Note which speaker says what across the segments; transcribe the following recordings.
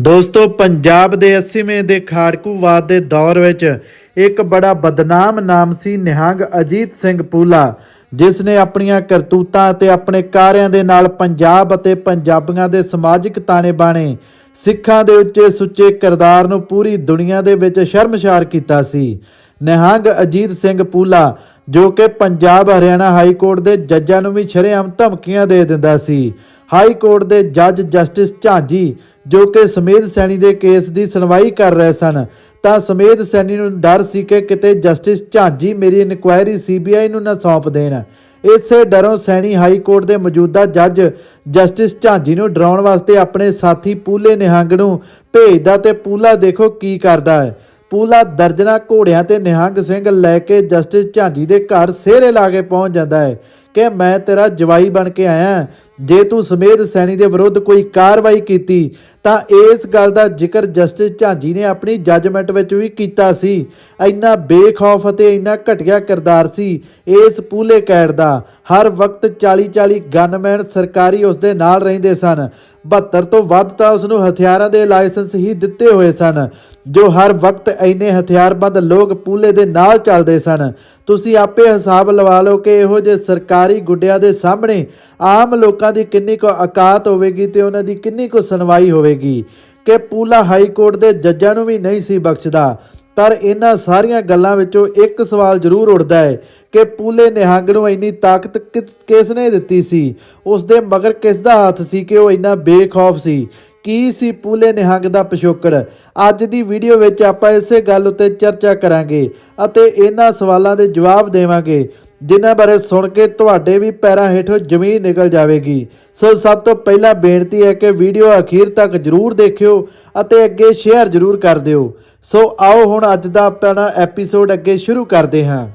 Speaker 1: ਦੋਸਤੋ, ਪੰਜਾਬ ਦੇ 80ਵੇਂ ਦੇ ਖਾੜਕੂਵਾਦ ਦੇ ਦੌਰ ਵਿੱਚ ਇੱਕ ਬੜਾ ਬਦਨਾਮ ਨਾਮ ਸੀ ਨਿਹੰਗ ਅਜੀਤ ਸਿੰਘ ਪੂਲਾ, ਜਿਸ ਨੇ ਆਪਣੀਆਂ ਕਰਤੂਤਾਂ ਅਤੇ ਆਪਣੇ ਕਾਰਿਆਂ ਦੇ ਨਾਲ ਪੰਜਾਬ ਅਤੇ ਪੰਜਾਬੀਆਂ ਦੇ ਸਮਾਜਿਕ ਤਾਣੇ ਬਾਣੇ, ਸਿੱਖਾਂ ਦੇ ਉੱਚੇ ਸੁੱਚੇ ਕਿਰਦਾਰ ਨੂੰ ਪੂਰੀ ਦੁਨੀਆ ਦੇ ਵਿੱਚ ਸ਼ਰਮਸ਼ਾਰ ਕੀਤਾ ਸੀ। ਨਿਹੰਗ ਅਜੀਤ ਸਿੰਘ ਪੂਲਾ, ਜੋ ਕਿ ਪੰਜਾਬ ਹਰਿਆਣਾ ਹਾਈ ਕੋਰਟ ਦੇ ਜੱਜਾਂ ਨੂੰ ਵੀ ਸ਼ਰੇਆਮ ਧਮਕੀਆਂ ਦੇ ਦਿੰਦਾ ਸੀ। ਹਾਈ ਕੋਰਟ ਦੇ ਜੱਜ ਜਸਟਿਸ ਝਾਂਜੀ, ਜੋ ਕਿ ਸਮੇਧ ਸੈਣੀ ਦੇ ਕੇਸ ਦੀ ਸੁਣਵਾਈ ਕਰ ਰਹੇ ਸਨ, ਤਾਂ ਸਮੇਧ ਸੈਣੀ ਨੂੰ ਡਰ ਸੀ ਕਿ ਕਿਤੇ ਜਸਟਿਸ ਝਾਂਜੀ ਮੇਰੀ ਇਨਕੁਆਇਰੀ ਸੀਬੀਆਈ ਨੂੰ ਨਾ ਸੌਂਪ ਦੇਣ। ਇਸੇ ਡਰੋਂ ਸੈਣੀ ਹਾਈ ਕੋਰਟ ਦੇ ਮੌਜੂਦਾ ਜੱਜ ਜਸਟਿਸ ਝਾਂਜੀ ਨੂੰ ਡਰਾਉਣ ਵਾਸਤੇ ਆਪਣੇ ਸਾਥੀ ਪੂਲੇ ਨਿਹੰਗ ਨੂੰ ਭੇਜਦਾ ਤੇ ਪੂਲਾ ਦੇਖੋ ਕੀ ਕਰਦਾ ਹੈ। ਪੂਲਾ ਦਰਜਨਾ ਘੋੜਿਆਂ ਤੇ ਨਿਹੰਗ ਸਿੰਘ ਲੈ ਕੇ ਜਸਟਿਸ ਝਾਂਜੀ ਦੇ ਘਰ ਸਿਹਰੇ ਲਾ ਕੇ ਪਹੁੰਚ ਜਾਂਦਾ ਹੈ ਕਿ ਮੈਂ ਤੇਰਾ ਜਵਾਈ ਬਣ ਕੇ ਆਇਆ। ਜੇ ਤੂੰ ਸਮੇਧ ਸੈਣੀ ਦੇ ਵਿਰੁੱਧ ਕੋਈ ਕਾਰਵਾਈ ਕੀਤੀ, ਤਾਂ ਇਸ ਗੱਲ ਦਾ ਜ਼ਿਕਰ ਜਸਟਿਸ ਝਾਂਜੀ ਨੇ ਆਪਣੀ ਜੱਜਮੈਂਟ ਵਿੱਚ ਵੀ ਕੀਤਾ ਸੀ। ਇੰਨਾ ਬੇਖੌਫ ਅਤੇ ਇੰਨਾ ਘਟੀਆ ਕਿਰਦਾਰ ਸੀ ਇਸ ਪੂਲੇ ਕੈਡ ਦਾ। ਹਰ ਵਕਤ 40 40 ਗਨਮੈਨ ਸਰਕਾਰੀ ਉਸ ਦੇ ਨਾਲ ਰਹਿੰਦੇ ਸਨ। 72 ਤੋਂ ਵੱਧ ਤਾਂ ਉਸ ਨੂੰ ਹਥਿਆਰਾਂ ਦੇ ਲਾਇਸੈਂਸ ਹੀ ਦਿੱਤੇ ਹੋਏ ਸਨ, ਜੋ ਹਰ ਵਕਤ ਇੰਨੇ ਹਥਿਆਰਬੰਦ ਲੋਕ ਪੂਲੇ ਦੇ ਨਾਲ ਚੱਲਦੇ ਸਨ। ਤੁਸੀਂ ਆਪੇ ਹਿਸਾਬ ਲਵਾ ਲਓ ਕਿ ਇਹੋ ਜਿਹੇ ਸਰਕਾਰੀ ਗੁੱਡਿਆਂ ਦੇ ਸਾਹਮਣੇ ਆਮ ਲੋਕਾਂ ਦੀ ਕਿੰਨੀ ਕੁ ਔਕਾਤ ਹੋਵੇਗੀ ਤੇ ਉਹਨਾਂ ਦੀ ਕਿੰਨੀ ਕੁ ਸੁਣਵਾਈ ਹੋਵੇਗੀ ਕਿ ਪੂਲਾ ਹਾਈ ਕੋਰਟ ਦੇ ਜੱਜਾਂ ਨੂੰ ਵੀ ਨਹੀਂ ਸੀ ਬਖਸ਼ਦਾ। ਪਰ ਇਹਨਾਂ ਸਾਰੀਆਂ ਗੱਲਾਂ ਵਿੱਚੋਂ ਇੱਕ ਸਵਾਲ ਜ਼ਰੂਰ ਉੱਠਦਾ ਹੈ ਕਿ ਪੂਲੇ ਨਿਹੰਗ ਨੂੰ ਇੰਨੀ ਤਾਕਤ ਕਿ- ਕਿਸ ਨੇ ਦਿੱਤੀ ਸੀ? ਉਸ ਦੇ ਮਗਰ ਕਿਸ ਦਾ ਹੱਥ ਸੀ ਕਿ ਉਹ ਇੰਨਾ ਬੇਖੌਫ ਸੀ? ਕੀ ਸੀ ਪੂਲੇ ਨਿਹੰਗ ਦਾ ਪਿਛੋਕੜ? ਅੱਜ ਦੀ ਵੀਡੀਓ ਵਿੱਚ ਆਪਾਂ ਇਸੇ ਗੱਲ ਉੱਤੇ ਚਰਚਾ ਕਰਾਂਗੇ ਅਤੇ ਇਹਨਾਂ ਸਵਾਲਾਂ ਦੇ ਜਵਾਬ ਦੇਵਾਂਗੇ। ਜਿਨ੍ਹਾਂ ਬਾਰੇ ਸੁਣ ਕੇ ਤੁਹਾਡੇ ਵੀ ਪੈਰਾਂ ਹੇਠੋਂ ਜ਼ਮੀਨ ਨਿਕਲ ਜਾਵੇਗੀ। ਸੋ ਸਭ ਤੋਂ ਪਹਿਲਾਂ ਬੇਨਤੀ ਹੈ ਕਿ ਵੀਡੀਓ ਅਖੀਰ ਤੱਕ ਜਰੂਰ ਦੇਖਿਓ ਅਤੇ ਅੱਗੇ ਸ਼ੇਅਰ ਜਰੂਰ ਕਰ ਦਿਓ। ਸੋ ਆਓ ਹੁਣ ਅੱਜ ਦਾ ਆਪਣਾ ਐਪੀਸੋਡ ਅੱਗੇ ਸ਼ੁਰੂ ਕਰਦੇ ਹਾਂ।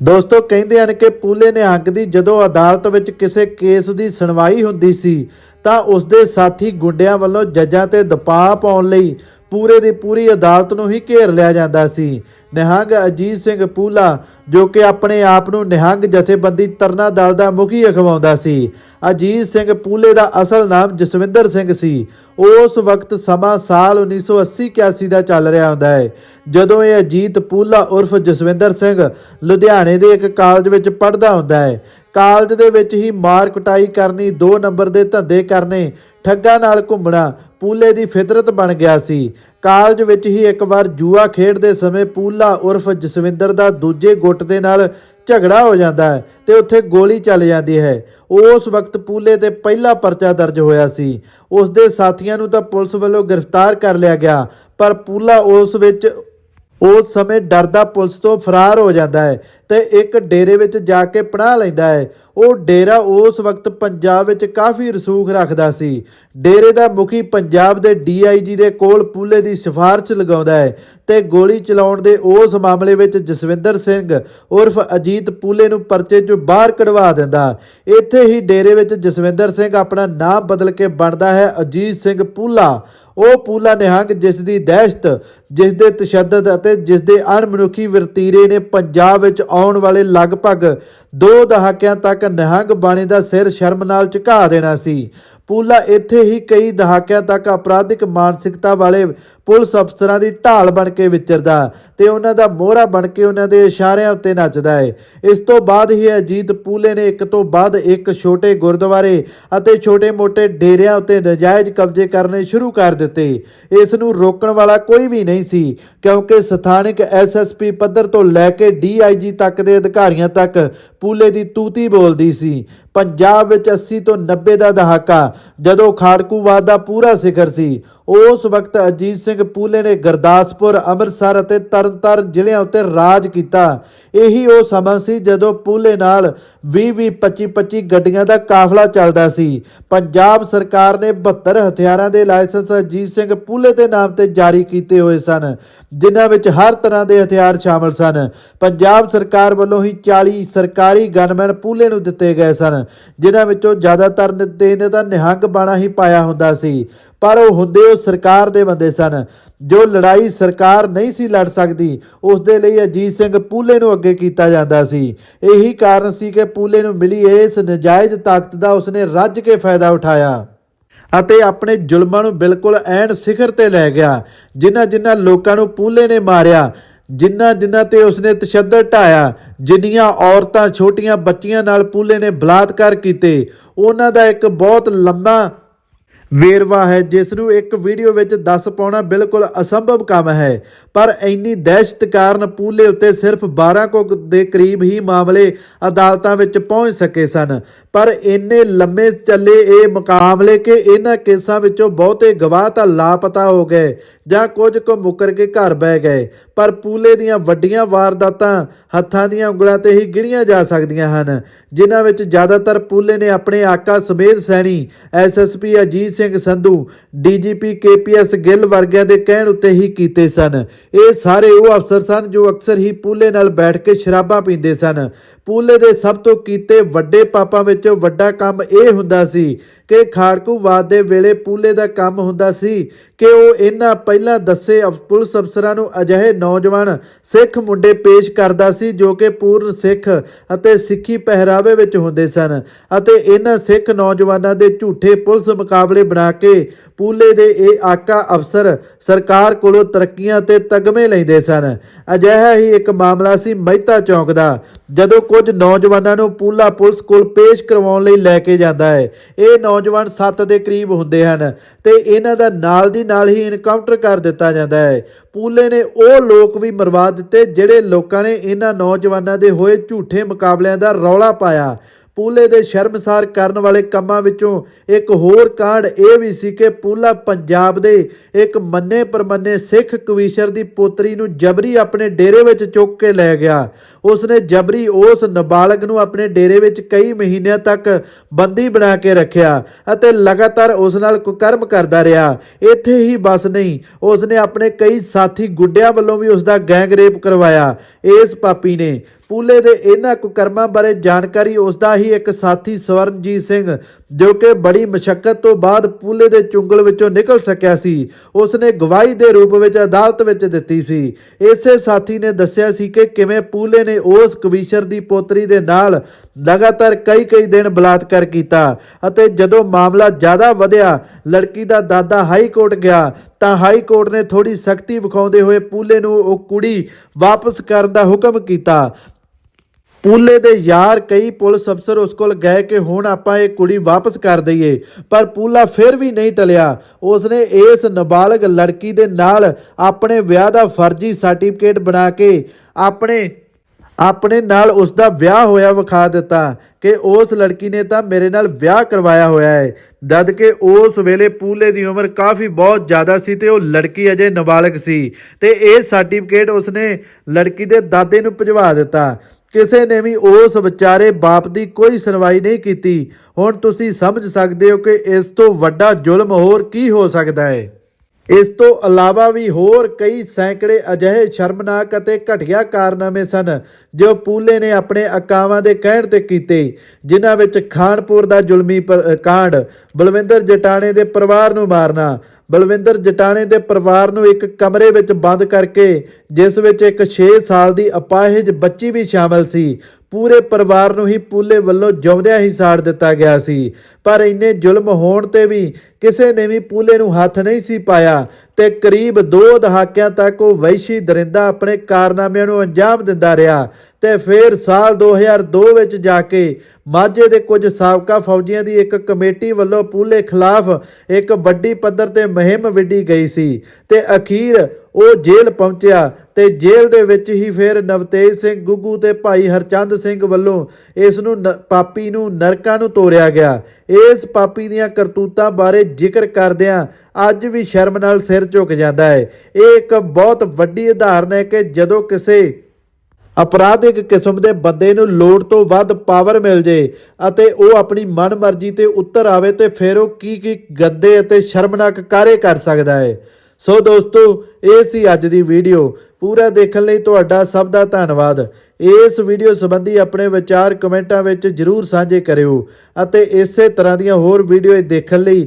Speaker 1: ਦੋਸਤੋ, ਕਹਿੰਦੇ ਹਨ ਕਿ ਪੂਲੇ ਨਿਹੰਗ ਦੀ ਜਦੋਂ ਅਦਾਲਤ ਵਿੱਚ ਕਿਸੇ ਕੇਸ ਦੀ ਸੁਣਵਾਈ ਹੁੰਦੀ ਸੀ, ਤਾਂ ਉਸ ਦੇ ਸਾਥੀ ਗੁੰਡਿਆਂ ਵੱਲੋਂ ਜੱਜਾਂ ਤੇ ਦਬਾਅ ਪਾਉਣ ਲਈ ਪੂਰੇ ਦੀ ਪੂਰੀ ਅਦਾਲਤ ਨੂੰ ਹੀ ਘੇਰ ਲਿਆ ਜਾਂਦਾ ਸੀ। ਨਿਹੰਗ ਅਜੀਤ ਸਿੰਘ ਪੂਲਾ, ਜੋ ਕਿ ਆਪਣੇ ਆਪ ਨੂੰ ਨਿਹੰਗ ਜਥੇਬੰਦੀ ਤਰਨਾ ਦਲ ਦਾ ਮੁਖੀ ਅਖਵਾਉਂਦਾ ਸੀ। ਅਜੀਤ ਸਿੰਘ ਪੂਲੇ ਦਾ ਅਸਲ ਨਾਮ ਜਸਵਿੰਦਰ ਸਿੰਘ ਸੀ। ਉਸ ਵਕਤ ਸਮਾਂ ਸਾਲ 1980-81 ਦਾ ਚੱਲ ਰਿਹਾ ਹੁੰਦਾ ਹੈ। ਜਦੋਂ ਇਹ ਅਜੀਤ ਪੂਲਾ ਉਰਫ ਜਸਵਿੰਦਰ ਸਿੰਘ ਲੁਧਿਆਣੇ ਦੇ ਇੱਕ ਕਾਲਜ ਵਿੱਚ ਪੜ੍ਹਦਾ ਹੁੰਦਾ ਹੈ। ਕਾਲਜ ਦੇ ਵਿੱਚ ਹੀ ਮਾਰ ਕੁਟਾਈ ਕਰਨੀ, ਦੋ ਨੰਬਰ ਦੇ ਧੰਦੇ ਕਰਨੇ, ਠੱਗਾਂ ਨਾਲ ਘੁੰਮਣਾ ਪੂਲੇ ਦੀ ਫਿਤਰਤ ਬਣ ਗਿਆ ਸੀ। ਕਾਲਜ ਵਿੱਚ ਹੀ ਇੱਕ ਵਾਰ ਜੂਆ ਖੇਡਦੇ ਸਮੇਂ ਪੂਲਾ ਉਰਫ ਜਸਵਿੰਦਰ ਦਾ ਦੂਜੇ ਗੁੱਟ ਦੇ ਨਾਲ ਝਗੜਾ ਹੋ ਜਾਂਦਾ ਹੈ ਤੇ ਉੱਥੇ ਗੋਲੀ ਚੱਲ ਜਾਂਦੀ ਹੈ। ਉਸ ਵਕਤ ਪੂਲੇ ਤੇ ਪਹਿਲਾ ਪਰਚਾ ਦਰਜ ਹੋਇਆ ਸੀ। ਉਸ ਦੇ ਸਾਥੀਆਂ ਨੂੰ ਤਾਂ ਪੁਲਿਸ ਵੱਲੋਂ ਗ੍ਰਿਫਤਾਰ ਕਰ ਲਿਆ ਗਿਆ, ਪਰ ਪੂਲਾ ਉਸ ਵਿੱਚ ਉਸ ਸਮੇਂ ਡਰਦਾ ਪੁਲਿਸ ਤੋਂ ਫਰਾਰ ਹੋ ਜਾਂਦਾ ਹੈ ਤੇ ਇੱਕ ਡੇਰੇ ਵਿੱਚ ਜਾ ਕੇ ਪਨਾਹ ਲੈਂਦਾ ਹੈ। ਉਹ ਡੇਰਾ ਉਸ ਵਕਤ ਪੰਜਾਬ ਵਿੱਚ ਕਾਫੀ ਰਸੂਖ ਰੱਖਦਾ ਸੀ। ਡੇਰੇ ਦਾ ਮੁਖੀ ਪੰਜਾਬ ਦੇ ਡੀਆਈਜੀ ਦੇ ਕੋਲ ਪੂਲੇ ਦੀ ਸਿਫਾਰਿਸ਼ ਲਗਾਉਂਦਾ ਹੈ ਤੇ ਗੋਲੀ ਚਲਾਉਣ ਦੇ ਉਸ ਮਾਮਲੇ ਵਿੱਚ ਜਸਵਿੰਦਰ ਸਿੰਘ ਉਰਫ ਅਜੀਤ ਪੂਲੇ ਨੂੰ ਪਰਚੇ 'ਚੋਂ ਬਾਹਰ ਕਢਵਾ ਦਿੰਦਾ। ਇੱਥੇ ਹੀ ਡੇਰੇ ਵਿੱਚ ਜਸਵਿੰਦਰ ਸਿੰਘ ਆਪਣਾ ਨਾਮ ਬਦਲ ਕੇ ਬਣਦਾ ਹੈ ਅਜੀਤ ਸਿੰਘ ਪੂਲਾ। ਉਹ ਪੂਲਾ ਨਿਹੰਗ ਜਿਸ ਦੀ ਦਹਿਸ਼ਤ ਜਿਸ ਦੇ ਤਸ਼ੱਦਦ ਅਤੇ ਜਿਸ ਦੇ ਅਣਮਨੁੱਖੀ ਵਰਤੀਰੇ ਨੇ ਪੰਜਾਬ ਵਿੱਚ ਆਉਣ ਵਾਲੇ ਲਗਭਗ ਦੋ ਦਹਾਕਿਆਂ ਤੱਕ ਨਿਹੰਗ ਬਾਣੀ ਦਾ ਸਿਰ ਸ਼ਰਮ ਨਾਲ ਝੁਕਾ ਦੇਣਾ ਸੀ। ਪੂਲਾ ਇੱਥੇ ਹੀ ਕਈ ਦਹਾਕਿਆਂ ਤੱਕ ਅਪਰਾਧਿਕ ਮਾਨਸਿਕਤਾ ਵਾਲੇ ਪੁਲਿਸ ਅਫਸਰਾਂ ਦੀ ਢਾਲ ਬਣ ਕੇ ਵਿਚਰਦਾ ਤੇ ਉਹਨਾਂ ਦਾ ਮੋਹਰਾ ਬਣ ਕੇ ਉਹਨਾਂ ਦੇ ਇਸ਼ਾਰਿਆਂ ਉੱਤੇ ਨੱਚਦਾ ਹੈ ਇਸ ਤੋਂ ਬਾਅਦ ਹੀ ਅਜੀਤ ਪੂਲੇ ਨੇ ਇੱਕ ਤੋਂ ਬਾਅਦ ਇੱਕ ਛੋਟੇ ਗੁਰਦੁਆਰੇ ਅਤੇ ਛੋਟੇ-ਮੋਟੇ ਡੇਰਿਆਂ ਉੱਤੇ ਨਜਾਇਜ਼ ਕਬਜ਼ੇ ਕਰਨੇ ਸ਼ੁਰੂ ਕਰ ਦਿੱਤੇ। ਇਸ ਨੂੰ ਰੋਕਣ ਵਾਲਾ ਕੋਈ ਵੀ ਨਹੀਂ ਸੀ, ਕਿਉਂਕਿ ਸਥਾਨਕ ਐਸਐਸਪੀ ਪੱਧਰ ਤੋਂ ਲੈ ਕੇ ਡੀਆਈਜੀ ਤੱਕ ਦੇ ਅਧਿਕਾਰੀਆਂ ਤੱਕ ਪੂਲੇ ਦੀ ਤੂਤੀ ਬੋਲਦੀ ਸੀ। ਪੰਜਾਬ ਵਿੱਚ 80 ਤੋਂ 90 ਦਾ ਦਹਾਕਾ ਜਦੋਂ ਖਾੜਕੂਵਾਦ ਦਾ ਪੂਰਾ ਸਿਖਰ ਸੀ ਉਸ ਵਕਤ ਅਜੀਤ ਸਿੰਘ ਪੂਲੇ ਨੇ ਗੁਰਦਾਸਪੁਰ, ਅੰਮ੍ਰਿਤਸਰ ਅਤੇ ਤਰਨਤਾਰਨ ਜ਼ਿਲ੍ਹਿਆਂ ਉੱਤੇ ਰਾਜ ਕੀਤਾ। ਇਹੀ ਉਹ ਸਮਾਂ ਸੀ ਜਦੋਂ ਪੂਲੇ ਨਾਲ 20-20 25-25 ਗੱਡੀਆਂ ਦਾ ਕਾਫਲਾ ਚੱਲਦਾ ਸੀ। ਪੰਜਾਬ ਸਰਕਾਰ ਨੇ 72 ਹਥਿਆਰਾਂ ਦੇ ਲਾਇਸੈਂਸ ਅਜੀਤ ਸਿੰਘ ਪੂਲੇ ਦੇ ਨਾਮ ਤੇ ਜਾਰੀ ਕੀਤੇ ਹੋਏ ਸਨ, ਜਿਨ੍ਹਾਂ ਵਿੱਚ ਹਰ ਤਰ੍ਹਾਂ ਦੇ ਹਥਿਆਰ ਸ਼ਾਮਲ ਸਨ। ਪੰਜਾਬ ਸਰਕਾਰ ਵੱਲੋਂ ਹੀ 40 ਸਰਕਾਰੀ ਗਨਮੈਨ ਪੂਲੇ ਨੂੰ ਦਿੱਤੇ ਗਏ ਸਨ, ਜਿਨ੍ਹਾਂ ਵਿੱਚੋਂ ਜ਼ਿਆਦਾਤਰ ਦੇ ਨੇ ਤਾਂ ਨਿਹੰਗ ਬਾਣਾ ਹੀ ਪਾਇਆ ਹੁੰਦਾ ਸੀ। ਪਰ ਉਹ ਹੁੰਦੇ ਉਹ ਸਰਕਾਰ ਦੇ ਬੰਦੇ ਸਨ। ਜੋ ਲੜਾਈ ਸਰਕਾਰ ਨਹੀਂ ਸੀ ਲੜ ਸਕਦੀ ਉਸ ਦੇ ਲਈ ਅਜੀਤ ਸਿੰਘ ਪੂਲੇ ਨੂੰ ਅੱਗੇ ਕੀਤਾ ਜਾਂਦਾ ਸੀ। ਇਹੀ ਕਾਰਨ ਸੀ ਕਿ ਪੂਲੇ ਨੂੰ ਮਿਲੀ ਇਸ ਨਜਾਇਜ਼ ਤਾਕਤ ਦਾ ਉਸਨੇ ਰੱਜ ਕੇ ਫਾਇਦਾ ਉਠਾਇਆ। ਅਤੇ ਆਪਣੇ ਜ਼ੁਲਮਾਂ ਨੂੰ ਬਿਲਕੁਲ ਐਨ ਸਿਖਰ ਤੇ ਲੈ ਗਿਆ, ਜਿਨ੍ਹਾਂ ਜਿਨ੍ਹਾਂ ਲੋਕਾਂ ਨੂੰ ਪੂਲੇ ਨੇ ਮਾਰਿਆ, ਜਿਨ੍ਹਾਂ ਜਿਨ੍ਹਾਂ ਤੇ ਉਸਨੇ ਤਸ਼ੱਦਦ ਢਾਇਆ, ਜਿੰਨੀਆਂ ਔਰਤਾਂ ਛੋਟੀਆਂ ਬੱਚੀਆਂ ਨਾਲ ਪੂਲੇ ਨੇ ਬਲਾਤਕਾਰ ਕੀਤੇ। ਉਹਨਾਂ ਦਾ ਇੱਕ ਬਹੁਤ ਲੰਮਾ ਵੇਰਵਾ ਹੈ, ਜਿਸ ਨੂੰ ਇੱਕ ਵੀਡੀਓ ਵਿੱਚ ਦੱਸ ਪਾਉਣਾ ਬਿਲਕੁਲ ਅਸੰਭਵ ਕੰਮ ਹੈ। ਪਰ ਇੰਨੀ ਦਹਿਸ਼ਤ ਕਾਰਨ ਪੂਲੇ ਉੱਤੇ ਸਿਰਫ 12 ਕੋ ਦੇ ਕਰੀਬ ਹੀ ਮਾਮਲੇ ਅਦਾਲਤਾਂ ਵਿੱਚ ਪਹੁੰਚ ਸਕੇ ਸਨ। ਪਰ ਇੰਨੇ ਲੰਮੇ ਚੱਲੇ ਇਹ ਮੁਕਾਬਲੇ ਕਿ ਇਹਨਾਂ ਕੇਸਾਂ ਵਿੱਚੋਂ ਬਹੁਤੇ ਗਵਾਹ ਤਾਂ ਲਾਪਤਾ ਹੋ ਗਏ ਜਾਂ ਕੁਝ ਕੁ ਮੁੱਕਰ ਕੇ ਘਰ ਬਹਿ ਗਏ। ਪਰ ਪੂਲੇ ਦੀਆਂ ਵੱਡੀਆਂ ਵਾਰਦਾਤਾਂ ਹੱਥਾਂ ਦੀਆਂ ਉਂਗਲਾਂ ਤੇ ਹੀ ਗਿਣੀਆਂ ਜਾ ਸਕਦੀਆਂ ਹਨ, ਜਿਨ੍ਹਾਂ ਵਿੱਚ ਜ਼ਿਆਦਾਤਰ ਪੂਲੇ ਨੇ ਆਪਣੇ ਆਕਾ ਸਮੇਤ Saini SSP Ajit Singh Sandhu, DGP KPS Gill ਵਰਗਿਆਂ ਦੇ ਕਹਿਣ ਉੱਤੇ ਹੀ ਕੀਤੇ ਸਨ। ਇਹ ਸਾਰੇ ਉਹ ਅਫਸਰ ਸਨ ਜੋ ਅਕਸਰ ਹੀ ਪੂਲੇ ਨਾਲ ਬੈਠ ਕੇ ਸ਼ਰਾਬਾਂ ਪੀਂਦੇ ਸਨ। ਪੂਲੇ ਦੇ ਸਭ ਤੋਂ ਕੀਤੇ ਵੱਡੇ ਪਾਪਾਂ ਵਿੱਚੋਂ ਵੱਡਾ ਕੰਮ ਇਹ ਹੁੰਦਾ ਸੀ ਕਿ ਖਾੜਕੂਵਾਦ ਦੇ ਵੇਲੇ ਪੂਲੇ ਦਾ ਕੰਮ ਹੁੰਦਾ ਸੀ ਕਿ ਉਹ ਇਹਨਾਂ ਪਹਿਲਾਂ ਦੱਸੇ ਅਫ- ਪੁਲਿਸ ਅਫਸਰਾਂ ਨੂੰ ਅਜਿਹੇ ਨੌਜਵਾਨ ਸਿੱਖ ਮੁੰਡੇ ਪੇਸ਼ ਕਰਦਾ ਸੀ ਜੋ ਕਿ ਪੂਰਨ ਸਿੱਖ ਅਤੇ ਸਿੱਖੀ ਪਹਿਰਾਵੇ ਵਿੱਚ ਹੁੰਦੇ ਸਨ ਅਤੇ ਇਹਨਾਂ ਸਿੱਖ ਨੌਜਵਾਨਾਂ ਦੇ ਝੂਠੇ ਪੁਲਿਸ ਮੁਕਾਬਲੇ ਬਣਾ ਕੇ ਪੂਲੇ ਦੇ ਇਹ ਆਕਾ ਅਫਸਰ ਸਰਕਾਰ ਕੋਲੋਂ ਤਰੱਕੀਆਂ ਤੇ ਤਗਮੇ ਲੈਂਦੇ ਸਨ। ਅਜਿਹਾ ਹੀ ਇੱਕ ਮਾਮਲਾ ਸੀ ਮਹਿਤਾ ਚੌਕ ਦਾ ਜਦੋਂ ਕੁਝ ਨੌਜਵਾਨਾਂ ਨੂੰ ਪੂਲਾ ਪੁਲਿਸ ਕੋਲ ਪੇਸ਼ ਕਰਵਾਉਣ ਲਈ ਲੈ ਕੇ ਜਾਂਦਾ ਹੈ, ਇਹ ਨੌਜਵਾਨ 7 ਦੇ ਕਰੀਬ ਹੁੰਦੇ ਹਨ ਤੇ ਇਹਨਾਂ ਦਾ ਨਾਲ ਦੀ ਨਾਲ ਹੀ ਇਨਕਾਊਂਟਰ ਕਰ ਦਿੱਤਾ ਜਾਂਦਾ ਹੈ। ਪੂਲੇ ਨੇ ਉਹ ਲੋਕ ਵੀ ਮਰਵਾ ਦਿੱਤੇ ਜਿਹੜੇ ਲੋਕਾਂ ਨੇ ਇਹਨਾਂ ਨੌਜਵਾਨਾਂ ਦੇ ਹੋਏ ਝੂਠੇ ਮੁਕਾਬਲਿਆਂ ਦਾ ਰੌਲਾ ਪਾਇਆ। ਪੂਲੇ ਦੇ ਸ਼ਰਮਸਾਰ ਕਰਨ ਵਾਲੇ ਕੰਮਾਂ ਵਿੱਚੋਂ ਇੱਕ ਹੋਰ ਕਾਂਡ ਇਹ ਵੀ ਸੀ ਕਿ ਪੂਲਾ ਪੰਜਾਬ ਦੇ ਇੱਕ ਮੰਨੇ ਪਰਮੰਨੇ ਸਿੱਖ ਕਵੀਸ਼ਰ ਦੀ ਪੋਤਰੀ ਨੂੰ ਜਬਰੀ ਆਪਣੇ ਡੇਰੇ ਵਿੱਚ ਚੁੱਕ ਕੇ ਲੈ ਗਿਆ। ਉਸਨੇ ਜਬਰੀ ਉਸ ਨਾਬਾਲਗ ਨੂੰ ਆਪਣੇ ਡੇਰੇ ਵਿੱਚ ਕਈ ਮਹੀਨਿਆਂ ਤੱਕ ਬੰਦੀ ਬਣਾ ਕੇ ਰੱਖਿਆ ਅਤੇ ਲਗਾਤਾਰ ਉਸ ਨਾਲ ਕੁਕਰਮ ਕਰਦਾ ਰਿਹਾ। ਇੱਥੇ ਹੀ ਬਸ ਨਹੀਂ ਉਸ ਨੇ ਆਪਣੇ ਕਈ ਸਾਥੀ ਗੁੱਡਿਆਂ ਵੱਲੋਂ ਵੀ ਉਸ ਦਾ ਗੈਂਗ ਰੇਪ ਕਰਵਾਇਆ। ਇਸ ਪਾਪੀ ਨੇ ਪੂਲੇ ਦੇ ਇਹਨਾਂ ਕੁਕਰਮਾਂ ਬਾਰੇ ਜਾਣਕਾਰੀ ਉਸ ਦਾ ਹੀ ਇੱਕ ਸਾਥੀ ਸਵਰਨਜੀਤ ਸਿੰਘ, ਜੋ ਕਿ ਬੜੀ ਮੁਸ਼ਕਲ ਤੋਂ ਬਾਅਦ ਪੂਲੇ ਦੇ ਚੁੰਗਲ ਵਿੱਚੋਂ ਨਿਕਲ ਸਕਿਆ ਸੀ। ਉਸ ਨੇ ਗਵਾਹੀ ਦੇ ਰੂਪ ਵਿੱਚ ਅਦਾਲਤ ਵਿੱਚ ਦਿੱਤੀ ਸੀ। ਇਸੇ ਸਾਥੀ ਨੇ ਦੱਸਿਆ ਸੀ ਕਿ ਕਿਵੇਂ ਪੂਲੇ ਨੇ ਉਸ ਕਵੀਸ਼ਰ ਦੀ ਪੋਤਰੀ ਦੇ ਨਾਲ ਲਗਾਤਾਰ ਕਈ ਕਈ ਦਿਨ ਬਲਾਤਕਾਰ ਕੀਤਾ ਅਤੇ ਜਦੋਂ ਮਾਮਲਾ ਜ਼ਿਆਦਾ ਵਧਿਆ, ਲੜਕੀ ਦਾ ਦਾਦਾ ਹਾਈ ਕੋਰਟ ਗਿਆ, ਤਾਂ ਹਾਈ ਕੋਰਟ ਨੇ ਥੋੜੀ ਸਖਤੀ ਵਿਖਾਉਂਦੇ ਹੋਏ ਪੂਲੇ ਨੂੰ ਉਹ ਕੁੜੀ ਵਾਪਸ ਕਰਨ ਦਾ ਹੁਕਮ ਕੀਤਾ। ਪੂਲੇ ਦੇ ਯਾਰ ਕਈ ਪੁਲਿਸ ਅਫਸਰ ਉਸ ਕੋਲ ਗਏ ਕਿ ਹੁਣ ਆਪਾਂ ਇਹ ਕੁੜੀ ਵਾਪਸ ਕਰ ਦਈਏ, ਪਰ ਪੂਲਾ ਫਿਰ ਵੀ ਨਹੀਂ ਟਲਿਆ। ਉਸਨੇ ਇਸ ਨਾਬਾਲਗ ਲੜਕੀ ਦੇ ਨਾਲ ਆਪਣੇ ਵਿਆਹ ਦਾ ਫਰਜ਼ੀ ਸਰਟੀਫਿਕੇਟ ਬਣਾ ਕੇ ਆਪਣੇ ਆਪਣੇ ਨਾਲ ਉਸ ਦਾ ਵਿਆਹ ਹੋਇਆ ਵਿਖਾ ਦਿੱਤਾ ਕਿ ਉਸ ਲੜਕੀ ਨੇ ਤਾਂ ਮੇਰੇ ਨਾਲ ਵਿਆਹ ਕਰਵਾਇਆ ਹੋਇਆ ਹੈ। ਜਦ ਕਿ ਉਸ ਵੇਲੇ ਪੂਲੇ ਦੀ ਉਮਰ ਕਾਫੀ ਬਹੁਤ ਜ਼ਿਆਦਾ ਸੀ ਤੇ ਉਹ ਲੜਕੀ ਅਜੇ ਨਾਬਾਲਗ ਸੀ ਤੇ ਇਹ ਸਰਟੀਫਿਕੇਟ ਉਸਨੇ ਲੜਕੀ ਦੇ ਦਾਦੇ ਨੂੰ ਭਜਵਾ ਦਿੱਤਾ। ਕਿਸੇ ਨੇ ਵੀ ਉਸ ਵਿਚਾਰੇ ਬਾਪ ਦੀ ਕੋਈ ਸੁਣਵਾਈ ਨਹੀਂ ਕੀਤੀ। ਹੁਣ ਤੁਸੀਂ ਸਮਝ ਸਕਦੇ ਹੋ ਕਿ ਇਸ ਤੋਂ ਵੱਡਾ ਜ਼ੁਲਮ ਹੋਰ ਕੀ ਹੋ ਸਕਦਾ ਹੈ। ਇਸ ਤੋਂ ਇਲਾਵਾ ਵੀ ਹੋਰ ਕਈ ਸੈਂਕੜੇ ਅਜਿਹੇ ਸ਼ਰਮਨਾਕ ਅਤੇ ਘਟੀਆ ਕਾਰਨਾਮੇ ਸਨ, ਜੋ ਪੂਲੇ ਨੇ ਆਪਣੇ ਅਕਾਵਾਂ ਦੇ ਕਹਿਣ ਤੇ ਕੀਤੇ, ਜਿਨ੍ਹਾਂ ਵਿੱਚ ਖਾਨਪੁਰ ਦਾ ਜ਼ੁਲਮੀ ਪਰ- ਕਾਂਡ, ਬਲਵਿੰਦਰ ਜਟਾਣੇ ਦੇ ਪਰਿਵਾਰ ਨੂੰ ਮਾਰਨਾ, ਬਲਵਿੰਦਰ ਜਟਾਣੇ ਦੇ ਪਰਿਵਾਰ ਨੂੰ ਇੱਕ ਕਮਰੇ ਵਿੱਚ ਬੰਦ ਕਰਕੇ, ਜਿਸ ਵਿੱਚ ਇੱਕ 6 ਸਾਲ ਦੀ ਅਪਾਹਿਜ ਬੱਚੀ ਵੀ ਸ਼ਾਮਲ ਸੀ। ਪੂਰੇ ਪਰਿਵਾਰ ਨੂੰ ਹੀ ਪੂਲੇ ਵੱਲੋਂ ਜਿਉਂਦਿਆਂ ਹੀ ਸਾੜ ਦਿੱਤਾ ਗਿਆ ਸੀ। ਪਰ ਇੰਨੇ ਜ਼ੁਲਮ ਹੋਣ ਤੇ ਵੀ ਕਿਸੇ ਨੇ ਵੀ ਪੂਲੇ ਨੂੰ ਹੱਥ ਨਹੀਂ ਸੀ ਪਾਇਆ। ਤੇ ਕਰੀਬ 2 ਦਹਾਕਿਆਂ ਤੱਕ ਉਹ ਵੈਸ਼ੀ ਦਰਿੰਦਾ ਆਪਣੇ ਕਾਰਨਾਮਿਆਂ ਨੂੰ ਅੰਜਾਮ ਦਿੰਦਾ ਰਿਹਾ ਤੇ ਫਿਰ ਸਾਲ 2002 ਵਿੱਚ ਜਾ ਕੇ ਮਾਝੇ ਦੇ ਕੁਝ ਸਾਬਕਾ ਫੌਜੀਆਂ ਦੀ ਇੱਕ ਕਮੇਟੀ ਵੱਲੋਂ ਪੂਲੇ ਖਿਲਾਫ ਇੱਕ ਵੱਡੀ ਪੱਧਰ ਤੇ ਮੁਹਿੰਮ ਵਿੱਢੀ ਗਈ ਸੀ ਤੇ ਅਖੀਰ ਉਹ ਜੇਲ੍ਹ ਪਹੁੰਚਿਆ ਤੇ ਜੇਲ੍ਹ ਦੇ ਵਿੱਚ ਹੀ ਫਿਰ ਨਵਤੇਜ ਸਿੰਘ ਗੁੱਗੂ ਤੇ ਭਾਈ ਹਰਚੰਦ ਸਿੰਘ ਵੱਲੋਂ ਇਸ ਨੂੰ ਨ- ਪਾਪੀ ਨੂੰ ਨਰਕਾਂ ਨੂੰ ਤੋਰਿਆ ਗਿਆ। ਇਸ ਪਾਪੀ ਦੀਆਂ ਕਰਤੂਤਾਂ ਬਾਰੇ ਜ਼ਿਕਰ ਕਰਦਿਆਂ ਅੱਜ ਵੀ ਸ਼ਰਮ ਨਾਲ ਸਿਰ ਸਿਰ ਝੁਕ ਜਾਂਦਾ ਹੈ। ਇਹ ਇੱਕ ਬਹੁਤ ਵੱਡੀ ਉਦਾਹਰਨ ਹੈ ਕਿ ਜਦੋਂ ਕਿਸੇ ਅਪਰਾਧਿਕ ਕਿਸਮ ਦੇ ਬੰਦੇ ਨੂੰ ਲੋੜ ਤੋਂ ਵੱਧ ਪਾਵਰ ਮਿਲ ਜੇ ਅਤੇ ਉਹ ਆਪਣੀ ਮਨਮਰਜ਼ੀ ਤੇ ਉੱਤਰ ਆਵੇ ਤੇ ਫਿਰ ਉਹ ਕੀ ਕੀ ਗੰਦੇ ਅਤੇ ਸ਼ਰਮਨਾਕ ਕਾਰੇ ਕਰ ਸਕਦਾ ਹੈ। ਸੋ ਦੋਸਤੋ, ਇਹ ਸੀ ਅੱਜ ਦੀ ਵੀਡੀਓ। ਪੂਰਾ ਦੇਖਣ ਲਈ ਤੁਹਾਡਾ ਸਭ ਦਾ ਧੰਨਵਾਦ। ਇਸ ਵੀਡੀਓ ਸੰਬੰਧੀ ਆਪਣੇ ਵਿਚਾਰ ਕਮੈਂਟਾਂ ਵਿੱਚ ਜਰੂਰ ਸਾਂਝੇ ਕਰਿਓ ਅਤੇ ਇਸੇ ਤਰ੍ਹਾਂ ਦੀਆਂ ਹੋਰ ਵੀਡੀਓ ਦੇਖਣ ਲਈ